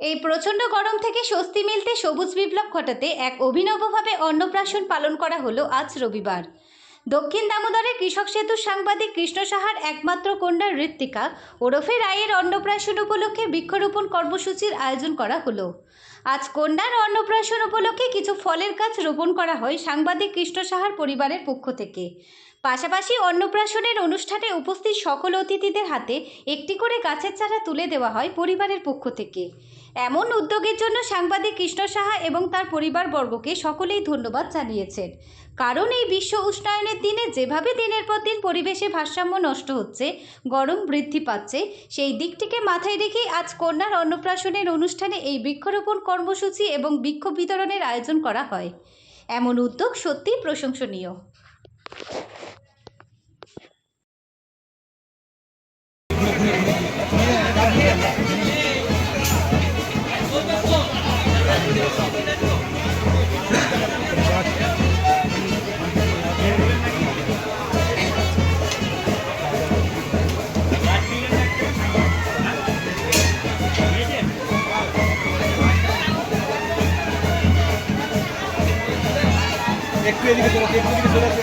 এই প্রচণ্ড গরম থেকে স্বস্তি মিলতে সবুজ বিপ্লব ঘটাতে এক অভিনবভাবে অন্নপ্রাশন পালন করা হলো আজ রবিবার। দক্ষিণ দামোদরের কৃষক সেতুর সাংবাদিক কৃষ্ণ সাহার একমাত্র কন্যা ঋত্বিকা ওরফে রায়ের অন্নপ্রাশন উপলক্ষে বৃক্ষরোপণ কর্মসূচির আয়োজন করা হলো। আজ কন্যার অন্নপ্রাশন উপলক্ষে কিছু ফলের গাছ রোপণ করা হয় সাংবাদিক কৃষ্ণ সাহার পরিবারের পক্ষ থেকে। পাশাপাশি অন্নপ্রাশনের অনুষ্ঠানে উপস্থিত সকল অতিথিদের হাতে একটি করে গাছের চারা তুলে দেওয়া হয় পরিবারের পক্ষ থেকে। এমন উদ্যোগের জন্য সাংবাদিক কৃষ্ণ সাহা এবং তার পরিবারবর্গকে সকলেই ধন্যবাদ জানিয়েছেন। কারণ এই বিশ্ব উষ্ণায়নের দিনে যেভাবে দিনের পর দিন পরিবেশে ভারসাম্য নষ্ট হচ্ছে, গরম বৃদ্ধি পাচ্ছে, সেই দিকটিকে মাথায় রেখেই আজ কন্যার অন্নপ্রাশনের অনুষ্ঠানে এই বৃক্ষরোপণ কর্মসূচি এবং বৃক্ষ বিতরণের আয়োজন করা হয়। এমন উদ্যোগ সত্যিই প্রশংসনীয়। একটু এদিকে চলে একটু এদিকে চলে আসো,